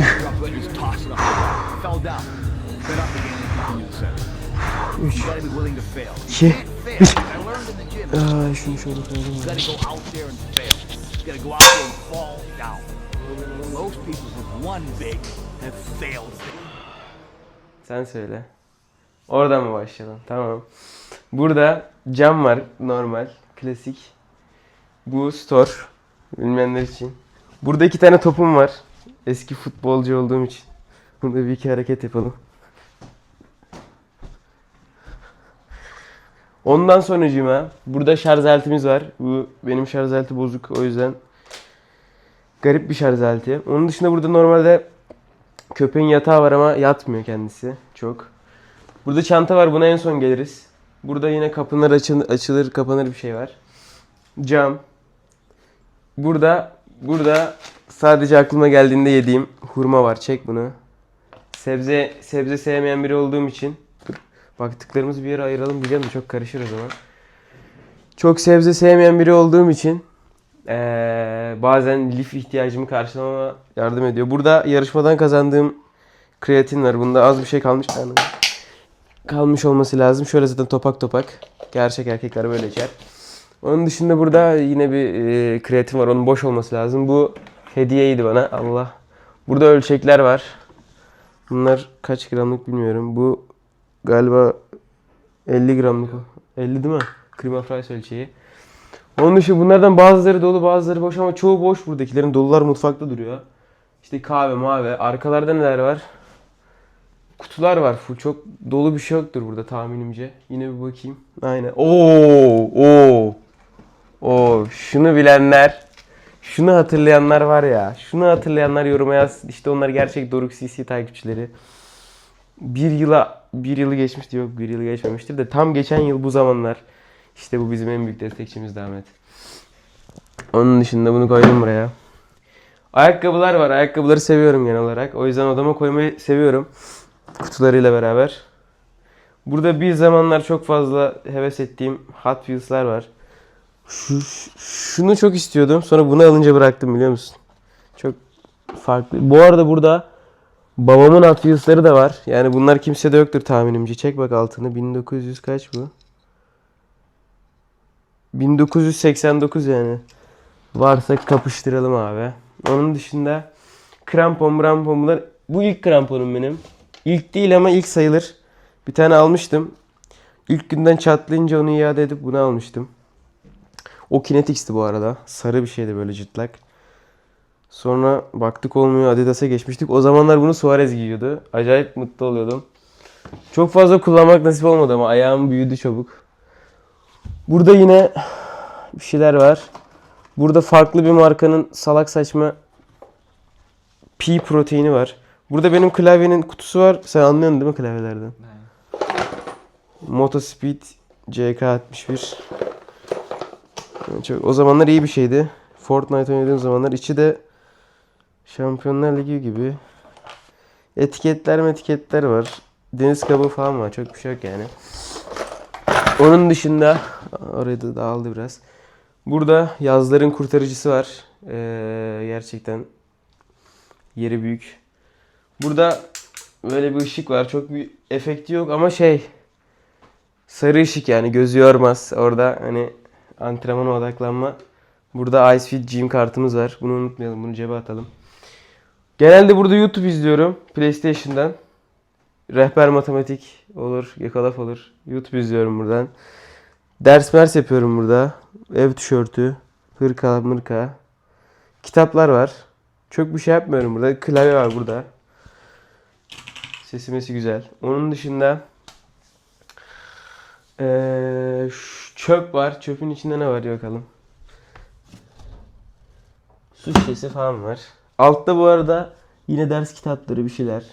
up and just toss it up. Fell down. Spin up again and continue the set. 3, You gotta be willing to fail. 2, Fail. I learned in the gym. Aa, şunu şöyle koyalım. Sen söyle. Oradan mı başlayalım? Tamam. Burada cam var normal, klasik. Bu store. Bilmeyenler için. Burada iki tane topum var. Eski futbolcu olduğum için. Burada bir iki hareket yapalım. Ondan sonracığıma burada şarj aletimiz var. Bu benim şarj aleti bozuk o yüzden garip bir şarj aleti. Onun dışında burada normalde köpeğin yatağı var ama yatmıyor kendisi çok. Burada çanta var buna en son geliriz. Burada yine kapılar açılır, açılır kapanır bir şey var. Cam. Burada burada sadece aklıma geldiğinde yediğim hurma var. Çek bunu. Sebze sebze sevmeyen biri olduğum için baktıklarımızı bir yere ayıralım diyeceğim çok karışır o zaman. Çok sebze sevmeyen biri olduğum için eee, bazen lif ihtiyacımı karşılamama yardım ediyor. Burada yarışmadan kazandığım kreatin var. Bunda az bir şey kalmış. Anam. Kalmış olması lazım. Şöyle zaten topak topak. Gerçek erkekler böyle içer. Onun dışında burada yine bir e, kreatin var. Onun boş olması lazım. Bu hediyeydi bana. Allah. Burada ölçekler var. Bunlar kaç gramlık bilmiyorum. Bu galiba 50 gramlık. 50 değil mi? Krema fries ölçeği. Onun dışı bunlardan bazıları dolu bazıları boş ama çoğu boş buradakilerin. Dolular mutfakta duruyor. İşte kahve mavi. Arkalarda neler var? Kutular var full. Çok dolu bir şey yoktur burada tahminimce. Yine bir bakayım. Aynen. Oo, oo. Oo, şunu bilenler, şunu hatırlayanlar var ya. Şunu hatırlayanlar yoruma yaz. İşte onlar gerçek Doruk CC takipçileri. Bir yıla, bir yılı geçmişti yok bir yılı geçmemiştir de tam geçen yıl bu zamanlar. İşte bu bizim en büyük destekçimiz Ahmet. Onun dışında bunu koydum buraya. Ayakkabılar var. Ayakkabıları seviyorum genel olarak. O yüzden odama koymayı seviyorum. Kutularıyla beraber. Burada bir zamanlar çok fazla heves ettiğim Hot Wheels'lar var. Şu, şunu çok istiyordum. Sonra bunu alınca bıraktım biliyor musun? Çok farklı. Bu arada burada babamın Wheels'ları da var. Yani bunlar kimsede yoktur tahminimce. Çek bak altını. 1900 kaç bu? 1989 yani. Varsa kapıştıralım abi. Onun dışında krampon krampon bunlar. Bu ilk kramponum benim. İlk değil ama ilk sayılır. Bir tane almıştım. İlk günden çatlayınca onu iade edip bunu almıştım. O Kinetix'ti bu arada. Sarı bir şeydi böyle cıtlak. Sonra baktık olmuyor Adidas'a geçmiştik. O zamanlar bunu Suarez giyiyordu. Acayip mutlu oluyordum. Çok fazla kullanmak nasip olmadı ama ayağım büyüdü çabuk. Burada yine bir şeyler var. Burada farklı bir markanın salak saçma Pi proteini var. Burada benim klavyenin kutusu var. Sen anlıyorsun değil mi klavyelerden? Motospeed CK61. Çok, o zamanlar iyi bir şeydi. Fortnite oynadığım zamanlar. içi de Şampiyonlar Ligi gibi. Etiketler etiketler var. Deniz kabuğu falan var. Çok bir şey yok yani. Onun dışında orayı da dağıldı biraz. Burada yazların kurtarıcısı var. Ee, gerçekten yeri büyük. Burada böyle bir ışık var. Çok bir efekti yok ama şey sarı ışık yani gözü yormaz. Orada hani antrenmana odaklanma. Burada Icefit Gym kartımız var. Bunu unutmayalım. Bunu cebe atalım. Genelde burada YouTube izliyorum. PlayStation'dan. Rehber matematik olur, yakalaf olur. YouTube izliyorum buradan. Ders mers yapıyorum burada. Ev tişörtü, hırka, mırka. Kitaplar var. Çok bir şey yapmıyorum burada. Klavye var burada. Sesi mesi güzel. Onun dışında şu çöp var. Çöpün içinde ne var bakalım. Su şişesi falan var. Altta bu arada yine ders kitapları bir şeyler.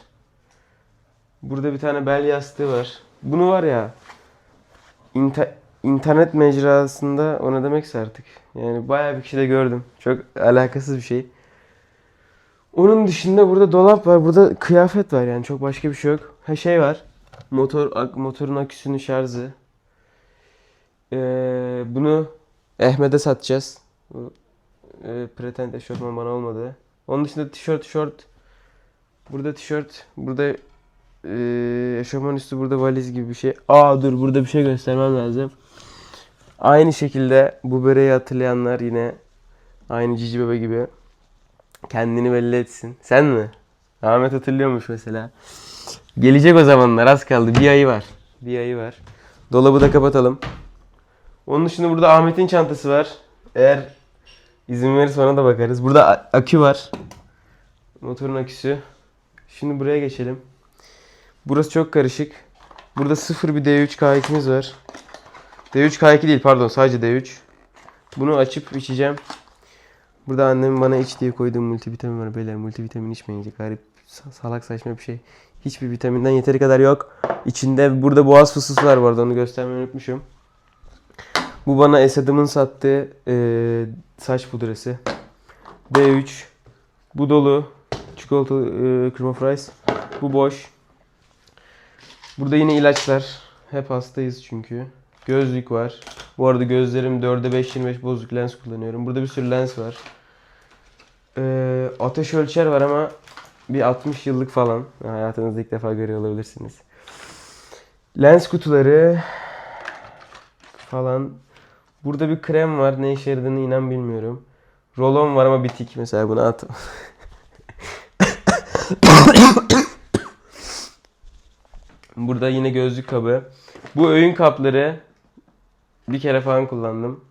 Burada bir tane bel yastığı var. Bunu var ya inter- internet mecrasında o ne demekse artık. Yani bayağı bir kişide gördüm. Çok alakasız bir şey. Onun dışında burada dolap var. Burada kıyafet var yani çok başka bir şey yok. Ha şey var. Motor ak- motorun aküsünün şarjı. Ee, bunu Ahmet'e satacağız. Bu, E, pretend eşofman bana olmadı. Onun dışında tişört, şort Burada tişört, burada eee eşofman üstü, burada valiz gibi bir şey. Aa dur burada bir şey göstermem lazım. Aynı şekilde bu böreği hatırlayanlar yine aynı Cici Bebe gibi kendini belli etsin. Sen mi? Ahmet hatırlıyormuş mesela. Gelecek o zamanlar az kaldı. Bir ayı var. Bir ayı var. Dolabı da kapatalım. Onun dışında burada Ahmet'in çantası var. Eğer izin verirse ona da bakarız. Burada akü var. Motorun aküsü. Şimdi buraya geçelim. Burası çok karışık. Burada sıfır bir D3 K2'miz var. D3 K2 değil pardon sadece D3. Bunu açıp içeceğim. Burada annem bana iç diye koyduğum multivitamin var. Beyler multivitamin içmeyince garip sa- salak saçma bir şey. Hiçbir vitaminden yeteri kadar yok. İçinde burada boğaz fıstısı var bu onu göstermeyi unutmuşum. Bu bana Esad'ımın sattığı eee, saç pudrası. D3. Bu dolu. Çikolatalı eee krema fries. Bu boş. Burada yine ilaçlar. Hep hastayız çünkü. Gözlük var. Bu arada gözlerim 4'e 5.25 bozuk lens kullanıyorum. Burada bir sürü lens var. Ee, ateş ölçer var ama bir 60 yıllık falan. Hayatınızda ilk defa görüyor olabilirsiniz. Lens kutuları falan. Burada bir krem var. Ne işe yaradığını inan bilmiyorum. Rolon var ama bitik. Mesela bunu at. Burada yine gözlük kabı. Bu öğün kapları bir kere falan kullandım.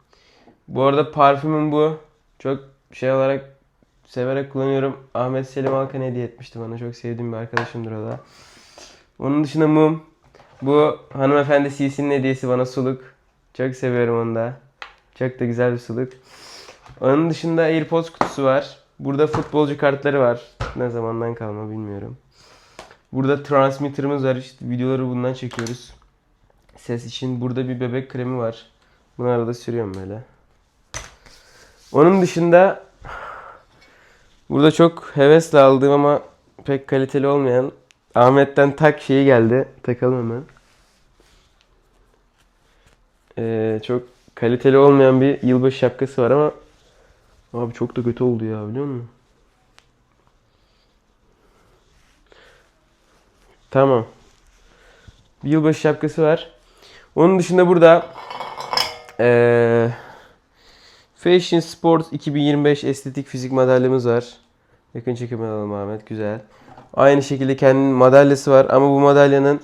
Bu arada parfümüm bu. Çok şey olarak severek kullanıyorum. Ahmet Selim Alkan hediye etmişti bana. Çok sevdiğim bir arkadaşımdır o da. Onun dışında mum. Bu hanımefendi CC'nin hediyesi bana suluk. Çok seviyorum onu da. Çok da güzel bir suluk. Onun dışında AirPods kutusu var. Burada futbolcu kartları var. Ne zamandan kalma bilmiyorum. Burada transmitter'ımız var. İşte videoları bundan çekiyoruz. Ses için. Burada bir bebek kremi var. Bunu arada sürüyorum böyle. Onun dışında burada çok hevesle aldığım ama pek kaliteli olmayan Ahmet'ten tak şeyi geldi. Takalım hemen. Ee, çok kaliteli olmayan bir yılbaşı şapkası var ama abi çok da kötü oldu ya biliyor musun? Tamam. Bir yılbaşı şapkası var. Onun dışında burada eee Fashion Sports 2025 estetik fizik madalyamız var. Yakın çekim alalım Ahmet. Güzel. Aynı şekilde kendinin madalyası var ama bu madalyanın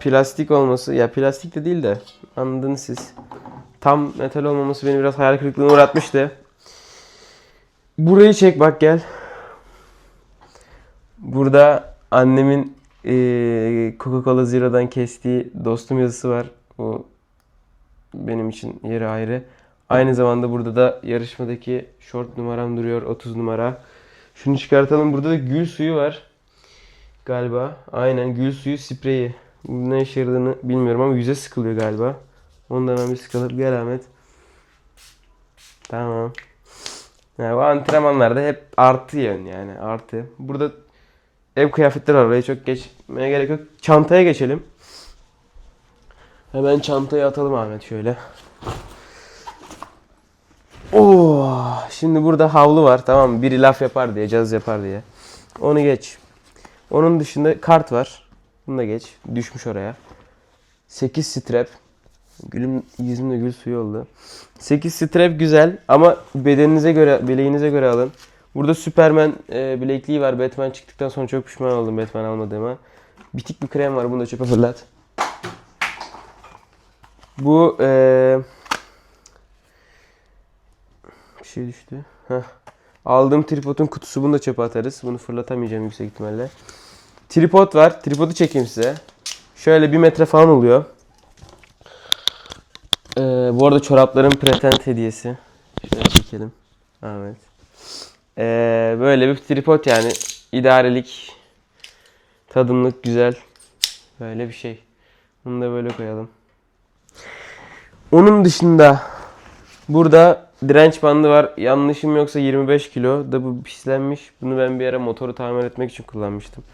plastik olması ya plastik de değil de anladınız siz. Tam metal olmaması beni biraz hayal kırıklığına uğratmıştı. Burayı çek bak gel. Burada annemin eee, Coca-Cola Zero'dan kestiği dostum yazısı var. O benim için yeri ayrı. Aynı zamanda burada da yarışmadaki short numaram duruyor 30 numara. Şunu çıkartalım. Burada da gül suyu var. Galiba. Aynen gül suyu spreyi. Ne işe yaradığını bilmiyorum ama yüze sıkılıyor galiba. Onu da hemen bir sıkalım. Gel Ahmet. Tamam. Yani bu antrenmanlarda hep artı yön yani artı. Burada ev kıyafetleri var. Oraya çok geçmeye gerek yok. Çantaya geçelim. Hemen çantaya atalım Ahmet şöyle. Oo, şimdi burada havlu var tamam mı? Biri laf yapar diye, caz yapar diye. Onu geç. Onun dışında kart var. Bunu da geç. Düşmüş oraya. 8 strap. Gülüm yüzümde gül suyu oldu. 8 strap güzel ama bedeninize göre, bileğinize göre alın. Burada Superman e, bilekliği var. Batman çıktıktan sonra çok pişman oldum Batman almadığıma. Bitik bir krem var. Bunu da çöpe fırlat. Bu e, bir şey düştü. Heh. Aldığım tripodun kutusu bunu da çöpe atarız. Bunu fırlatamayacağım yüksek ihtimalle. Tripod var. Tripodu çekeyim size. Şöyle bir metre falan oluyor. Ee, bu arada çorapların pretend hediyesi. Şöyle çekelim. Ahmet. Ee, böyle bir tripod yani. idarelik. Tadımlık güzel. Böyle bir şey. Bunu da böyle koyalım. Onun dışında burada direnç bandı var. Yanlışım yoksa 25 kilo. Da bu pislenmiş. Bunu ben bir ara motoru tamir etmek için kullanmıştım.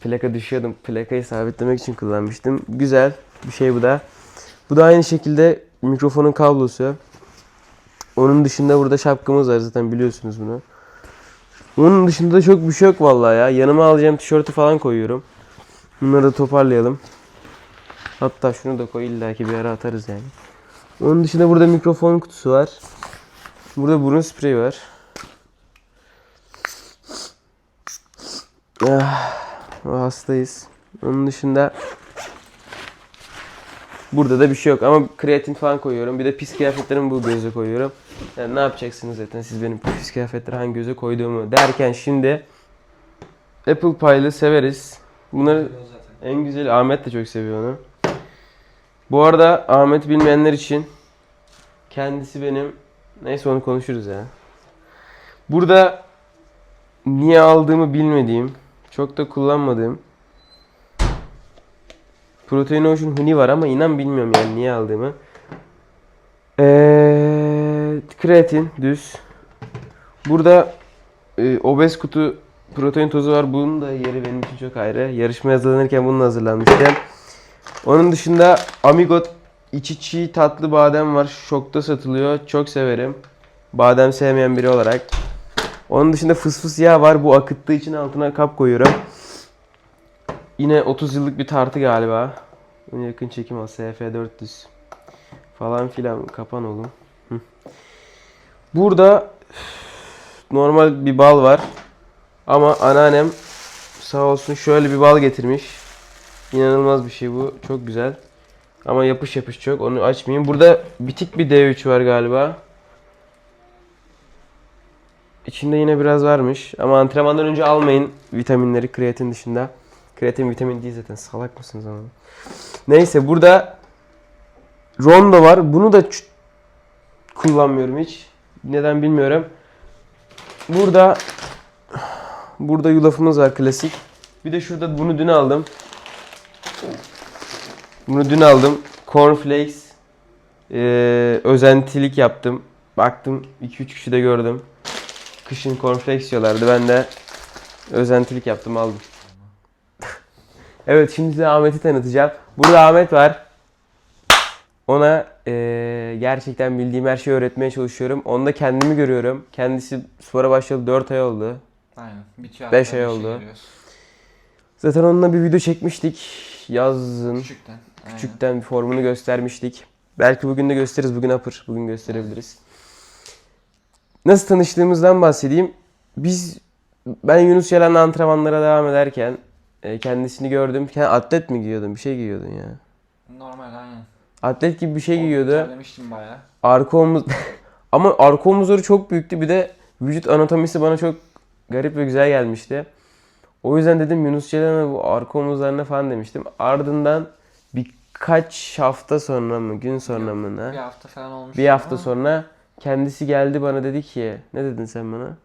Plaka düşüyordum. Plakayı sabitlemek için kullanmıştım. Güzel bir şey bu da. Bu da aynı şekilde mikrofonun kablosu. Onun dışında burada şapkamız var zaten biliyorsunuz bunu. Onun dışında da çok bir şey yok vallahi ya. Yanıma alacağım tişörtü falan koyuyorum. Bunları da toparlayalım. Hatta şunu da koy illaki bir ara atarız yani. Onun dışında burada mikrofon kutusu var. Burada burun spreyi var. Ah, hastayız. Onun dışında burada da bir şey yok ama kreatin falan koyuyorum. Bir de pis kıyafetlerimi bu göze koyuyorum. Yani ne yapacaksınız zaten siz benim pis kıyafetleri hangi göze koyduğumu derken şimdi Apple Pie'lı severiz. Bunları en güzeli Ahmet de çok seviyor onu. Bu arada Ahmet bilmeyenler için kendisi benim neyse onu konuşuruz ya. Burada niye aldığımı bilmediğim, çok da kullanmadığım Protein Ocean Honey var ama inan bilmiyorum yani niye aldığımı. Ee, kreatin düz. Burada e, obez kutu protein tozu var. Bunun da yeri benim için çok ayrı. Yarışmaya hazırlanırken bununla hazırlanmışken. Onun dışında Amigo içi çiğ tatlı badem var. Şokta satılıyor. Çok severim. Badem sevmeyen biri olarak. Onun dışında fıs fıs yağ var. Bu akıttığı için altına kap koyuyorum. Yine 30 yıllık bir tartı galiba. Bunu yakın çekim al. SF400 falan filan. Kapan oğlum. Burada normal bir bal var. Ama anneannem sağ olsun şöyle bir bal getirmiş. İnanılmaz bir şey bu. Çok güzel. Ama yapış yapış çok. Onu açmayayım. Burada bitik bir D3 var galiba. İçinde yine biraz varmış. Ama antrenmandan önce almayın vitaminleri kreatin dışında. Kreatin vitamin değil zaten. Salak mısınız ama? Neyse burada Rondo var. Bunu da kullanmıyorum hiç. Neden bilmiyorum. Burada burada yulafımız var klasik. Bir de şurada bunu dün aldım. Bunu dün aldım. Cornflakes. Ee, özentilik yaptım. Baktım 2-3 kişi de gördüm. Kışın cornflakes yiyorlardı. Ben de özentilik yaptım aldım. evet şimdi size Ahmet'i tanıtacağım. Burada Ahmet var. Ona eee, gerçekten bildiğim her şeyi öğretmeye çalışıyorum. Onda kendimi görüyorum. Kendisi spora başladı 4 ay oldu. Aynen. Beş hatta ay bir oldu. görüyoruz. Zaten onunla bir video çekmiştik. Yazın. Küçükten. Aynen. Küçükten bir formunu göstermiştik. Belki bugün de gösteririz. Bugün upper. Bugün gösterebiliriz. Nasıl tanıştığımızdan bahsedeyim. Biz ben Yunus Yalan'la antrenmanlara devam ederken e, kendisini gördüm. Kend- atlet mi giyiyordun? Bir şey giyiyordun ya. Normal aynen. Atlet gibi bir şey giyiyordu. Terlemiştim bayağı. Arka omuz ama arka omuzları çok büyüktü. Bir de vücut anatomisi bana çok garip ve güzel gelmişti. O yüzden dedim Yunus Celal'e bu arka omuzlarına falan demiştim. Ardından birkaç hafta sonra mı, gün sonra mı Bir ne? hafta falan olmuş. Bir hafta ama sonra kendisi geldi bana dedi ki, ne dedin sen bana?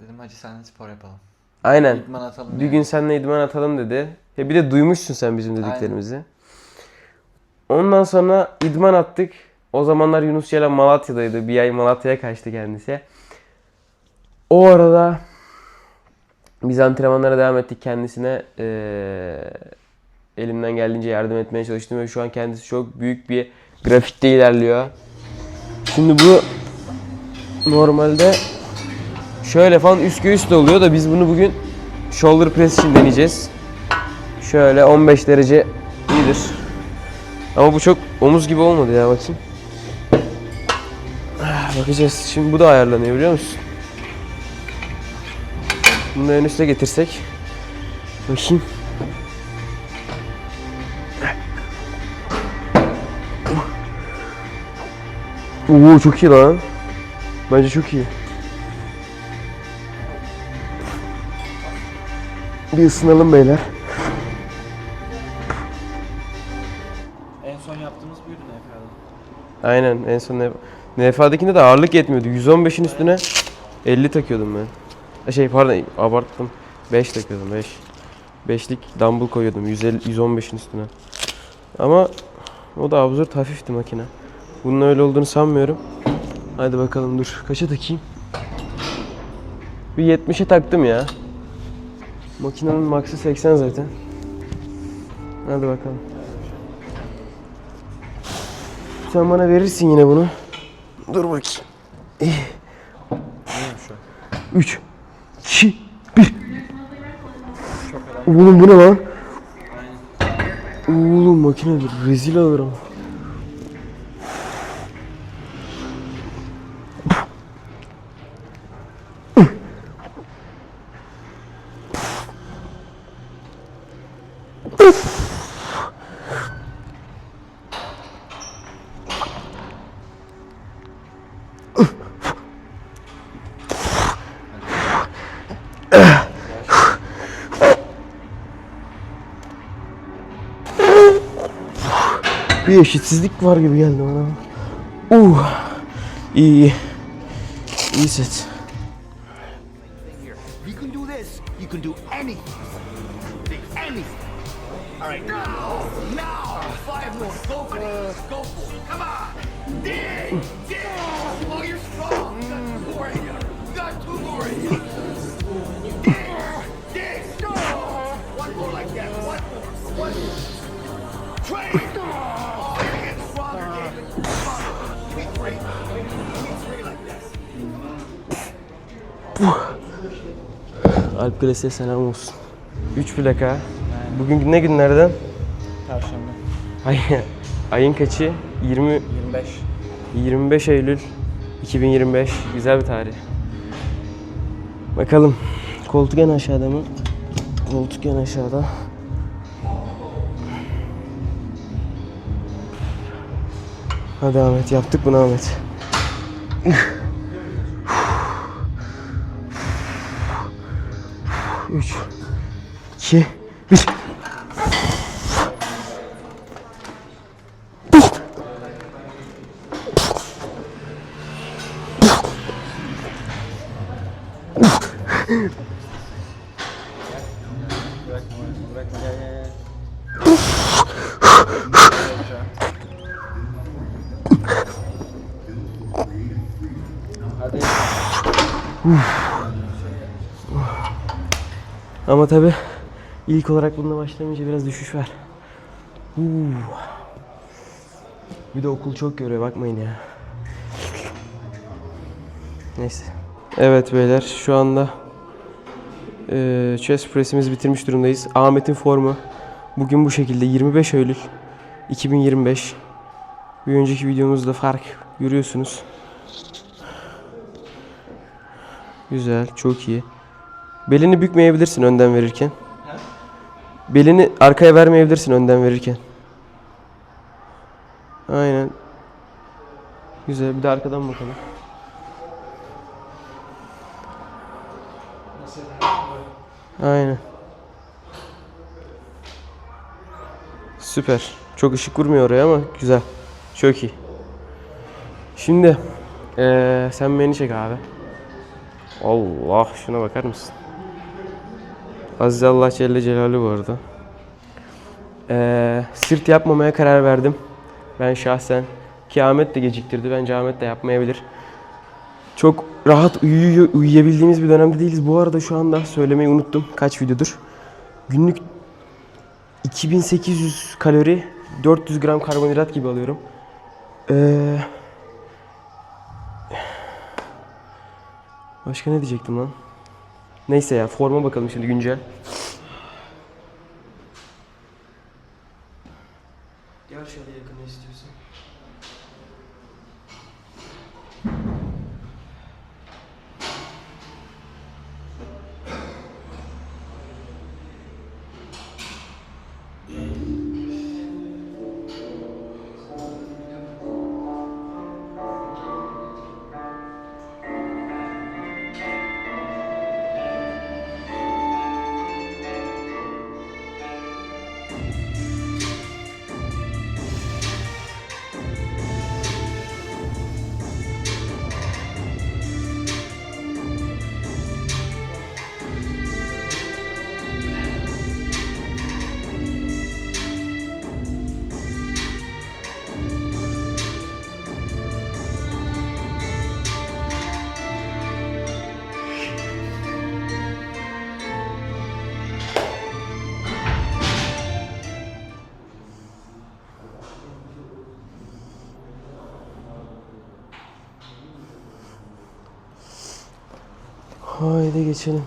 Dedim hacı seninle spor yapalım. Aynen. İdman atalım. Bir yani. gün seninle idman atalım dedi. Ya bir de duymuşsun sen bizim dediklerimizi. Ondan sonra idman attık. O zamanlar Yunus Celal Malatya'daydı. Bir ay Malatya'ya kaçtı kendisi. O arada biz antrenmanlara devam ettik kendisine. eee, elimden geldiğince yardım etmeye çalıştım ve şu an kendisi çok büyük bir grafikte ilerliyor. Şimdi bu normalde şöyle falan üst göğüs oluyor da biz bunu bugün shoulder press için deneyeceğiz. Şöyle 15 derece iyidir. Ama bu çok omuz gibi olmadı ya bakayım. Ah, Bakacağız. Şimdi bu da ayarlanıyor biliyor musun? Bunu en üste getirsek. Bakayım. Oo çok iyi lan. Bence çok iyi. Bir ısınalım beyler. En son yaptığımız buydu NFL'de. Aynen en son N- NFA'dakinde de ağırlık yetmiyordu. 115'in üstüne 50 takıyordum ben. E, Şey pardon abarttım. 5 takıyordum 5. 5'lik dumbbell koyuyordum 150 115'in üstüne. Ama o da absürt hafifti makine. Bunun öyle olduğunu sanmıyorum. Hadi bakalım dur. Kaça takayım? Bir 70'e taktım ya. Makinenin max'ı 80 zaten. Hadi bakalım. Sen bana verirsin yine bunu. Dur bakayım. O? 3. 2, 1. Oğlum bu ne lan? Oğlum makinedir. Rezil alırım. Bir eşitsizlik var gibi geldi bana. Uh. İyi iyi. İyi set. Here. Alp Gres'e selam olsun. 3 plaka. Bugün ne günlerden? Perşembe. Ay, ayın kaçı? 20 25. 25 Eylül 2025. Güzel bir tarih. Bakalım. Koltuk en aşağıda mı? Koltuk en aşağıda. Hadi Ahmet yaptık bunu Ahmet. 3, 2, 1. Ama tabi ilk olarak bununla başlamayınca biraz düşüş var. Huu. Bir de okul çok görüyor bakmayın ya. Neyse. Evet beyler şu anda eee chest press'imizi bitirmiş durumdayız. Ahmet'in formu bugün bu şekilde 25 Eylül 2025. Bir önceki videomuzda fark görüyorsunuz. Güzel, çok iyi. Belini bükmeyebilirsin önden verirken. Belini arkaya vermeyebilirsin önden verirken. Aynen. Güzel. Bir de arkadan bakalım. Aynen. Süper. Çok ışık vurmuyor oraya ama güzel. Çok iyi. Şimdi eee, sen beni çek abi. Allah şuna bakar mısın? Aziz Allah Celle Celaluhu bu arada. Ee, sırt yapmamaya karar verdim. Ben şahsen. Ki Ahmet de geciktirdi. Bence Ahmet de yapmayabilir. Çok rahat uyuyor, uyuyabildiğimiz bir dönemde değiliz. Bu arada şu anda söylemeyi unuttum. Kaç videodur? Günlük 2800 kalori, 400 gram karbonhidrat gibi alıyorum. Ee, başka ne diyecektim lan? Neyse ya forma bakalım şimdi güncel. Gel şöyle yakına istiyorsan. Haydi geçelim.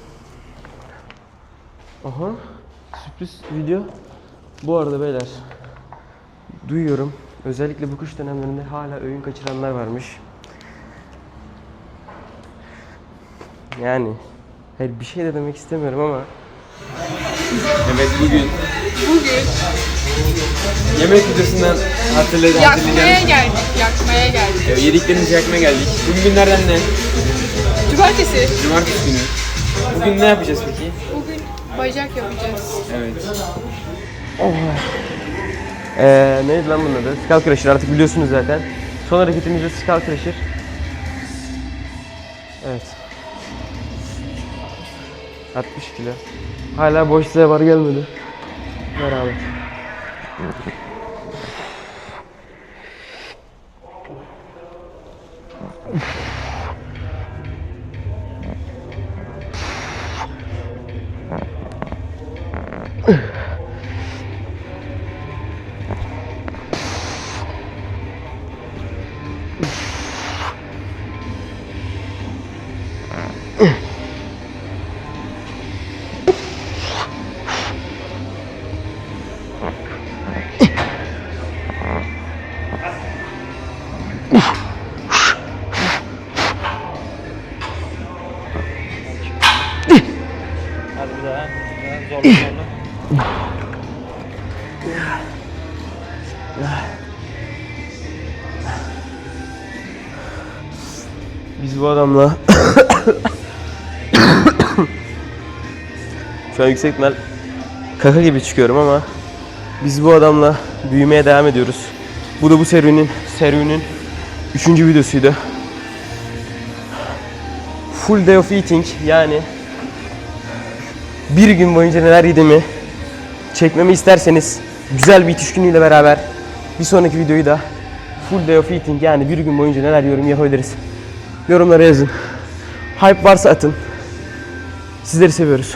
Aha. Sürpriz video. Bu arada beyler. Duyuyorum. Özellikle bu kış dönemlerinde hala öğün kaçıranlar varmış. Yani hayır bir şey de demek istemiyorum ama Evet bugün. Bugün Yemek videosundan hatırladım. yakmaya geldik, yakmaya geldik. Evet, yediklerimizi yakmaya geldik. Bugün günlerden ne? Cumartesi. Cumartesi günü. Bugün ne yapacağız peki? Bugün bacak yapacağız. Evet. Ee, neydi lan bunun adı? Skull Crusher artık biliyorsunuz zaten. Son hareketimiz de Skull Crusher. Evet. 60 kilo. Hala boş size var gelmedi. Beraber. Biz bu adamla Şu an yüksek ihtimal kaka gibi çıkıyorum ama biz bu adamla büyümeye devam ediyoruz. Bu da bu serinin serinin üçüncü videosuydu. Full day of eating yani bir gün boyunca neler yediğimi çekmemi isterseniz güzel bir itiş günüyle beraber bir sonraki videoyu da full day of eating yani bir gün boyunca neler yiyorum yapabiliriz. Yorumlara yazın. Hype varsa atın. Sizleri seviyoruz.